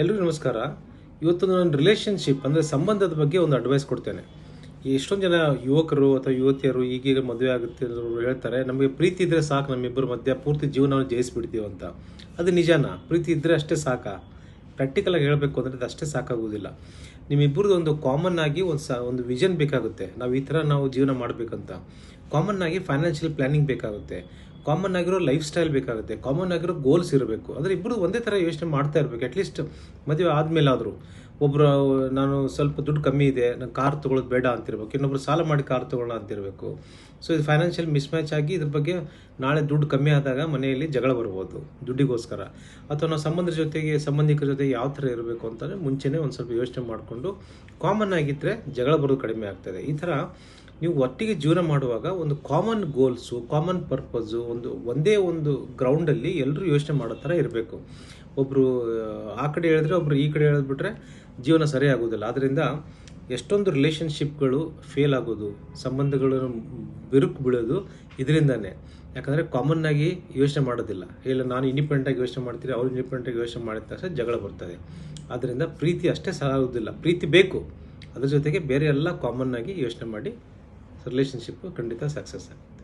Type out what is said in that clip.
ಎಲ್ರಿಗೂ ನಮಸ್ಕಾರ. ಇವತ್ತು ನಾನು ರಿಲೇಷನ್ಶಿಪ್ ಅಂದರೆ ಸಂಬಂಧದ ಬಗ್ಗೆ ಒಂದು ಅಡ್ವೈಸ್ ಕೊಡ್ತೇನೆ. ಎಷ್ಟೊಂದು ಜನ ಯುವಕರು ಅಥವಾ ಯುವತಿಯರು ಈಗೀಗ ಮದುವೆ ಆಗುತ್ತಿರೋರು ಹೇಳ್ತಾರೆ, ನಮಗೆ ಪ್ರೀತಿ ಇದ್ದರೆ ಸಾಕು ನಮ್ಮಿಬ್ಬರ ಮಧ್ಯೆ, ಪೂರ್ತಿ ಜೀವನವನ್ನು ಜಯಿಸಿಬಿಡ್ತೀವಿ ಅಂತ. ಅದು ನಿಜಾನ? ಪ್ರೀತಿ ಇದ್ದರೆ ಅಷ್ಟೇ ಸಾಕಾ? ಪ್ರಾಕ್ಟಿಕಲಾಗಿ ಹೇಳಬೇಕು ಅಂದರೆ ಅದು ಅಷ್ಟೇ ಸಾಕಾಗುವುದಿಲ್ಲ ನಿಮ್ಮಿಬ್ಬರದ್ದು ಒಂದು ಕಾಮನ್ ಆಗಿ ಒಂದು ಸ, ಒಂದು ವಿಷನ್ ಬೇಕಾಗುತ್ತೆ. ನಾವು ಈ ಥರ ನಾವು ಜೀವನ ಮಾಡಬೇಕಂತ. ಕಾಮನ್ ಆಗಿ ಫೈನಾನ್ಷಿಯಲ್ ಪ್ಲಾನಿಂಗ್ ಬೇಕಾಗುತ್ತೆ. ಕಾಮನ್ ಆಗಿರೋ ಲೈಫ್ ಸ್ಟೈಲ್ ಬೇಕಾಗುತ್ತೆ. ಕಾಮನ್ ಆಗಿರೋ ಗೋಲ್ಸ್ ಇರಬೇಕು. ಅಂದರೆ ಇಬ್ಬರು ಒಂದೇ ಥರ ಯೋಚನೆ ಮಾಡ್ತಾ ಇರಬೇಕು. ಅಟ್ಲೀಸ್ಟ್ ಮದುವೆ ಆದಮೇಲೆ ಆದರೂ ಒಬ್ಬರು ನಾನು ಸ್ವಲ್ಪ ದುಡ್ಡು ಕಮ್ಮಿ ಇದೆ ನಾನು ಕಾರ್ ತೊಗೊಳ್ಳೋದು ಬೇಡ ಅಂತಿರ್ಬೇಕು. ಇನ್ನೊಬ್ರು ಸಾಲ ಮಾಡಿ ಕಾರ್ ತೊಗೊಳ್ಳೋಣ ಅಂತಿರಬೇಕು. ಸೊ ಇದು ಫೈನಾನ್ಷಿಯಲ್ ಮಿಸ್ಮ್ಯಾಚ್ ಆಗಿ ಇದ್ರ ಬಗ್ಗೆ ನಾಳೆ ದುಡ್ಡು ಕಮ್ಮಿ ಆದಾಗ ಮನೆಯಲ್ಲಿ ಜಗಳ ಬರ್ಬೋದು, ದುಡ್ಡಿಗೋಸ್ಕರ. ಅಥವಾ ನಾವು ಸಂಬಂಧದ ಜೊತೆಗೆ, ಸಂಬಂಧಿಕರ ಜೊತೆಗೆ ಯಾವ ಥರ ಇರಬೇಕು ಅಂತಂದರೆ ಮುಂಚೆನೇ ಒಂದು ಸ್ವಲ್ಪ ಯೋಚನೆ ಮಾಡಿಕೊಂಡು ಕಾಮನ್ ಆಗಿದ್ದರೆ ಜಗಳ ಬರೋದು ಕಡಿಮೆ ಆಗ್ತದೆ. ಈ ಥರ ನೀವು ಒಟ್ಟಿಗೆ ಜೀವನ ಮಾಡುವಾಗ ಒಂದು ಕಾಮನ್ ಗೋಲ್ಸು ಕಾಮನ್ ಪರ್ಪಸ್ಸು ಒಂದು, ಒಂದೇ ಒಂದು ಗ್ರೌಂಡಲ್ಲಿ ಎಲ್ಲರೂ ಯೋಚನೆ ಮಾಡೋ ಥರ ಇರಬೇಕು. ಒಬ್ಬರು ಆ ಕಡೆ ಹೇಳಿದ್ರೆ ಒಬ್ರು ಈ ಕಡೆ ಹೇಳಿದ್ಬಿಟ್ರೆ ಜೀವನ ಸರಿ ಆಗೋದಿಲ್ಲ. ಆದ್ದರಿಂದ ಎಷ್ಟೊಂದು ರಿಲೇಷನ್ಶಿಪ್ಗಳು ಫೇಲ್ ಆಗೋದು, ಸಂಬಂಧಗಳನ್ನು ಬಿರುಕು ಬೀಳೋದು ಇದರಿಂದನೇ. ಯಾಕಂದರೆ ಕಾಮನ್ ಆಗಿ ಯೋಚನೆ ಮಾಡೋದಿಲ್ಲ. ಇಲ್ಲ, ನಾನು ಇಂಡಿಪೆಂಡೆಂಟಾಗಿ ಯೋಚನೆ ಮಾಡ್ತೀನಿ, ಅವ್ರು ಇಂಡಿಪೆಂಡೆಂಟಾಗಿ ಯೋಚನೆ ಮಾಡಿದ ತಕ್ಷಣ ಜಗಳ ಬರ್ತದೆ. ಆದ್ದರಿಂದ ಪ್ರೀತಿ ಅಷ್ಟೇ ಸಾಗೋದಿಲ್ಲ ಪ್ರೀತಿ ಬೇಕು. ಅದ್ರ ಜೊತೆಗೆ ಬೇರೆ ಎಲ್ಲ ಕಾಮನ್ ಆಗಿ ಯೋಚನೆ ಮಾಡಿ ರಿಲೇಷನ್ಶಿಪ್ ಖಂಡಿತ ಸಕ್ಸಸ್ ಆಗುತ್ತೆ.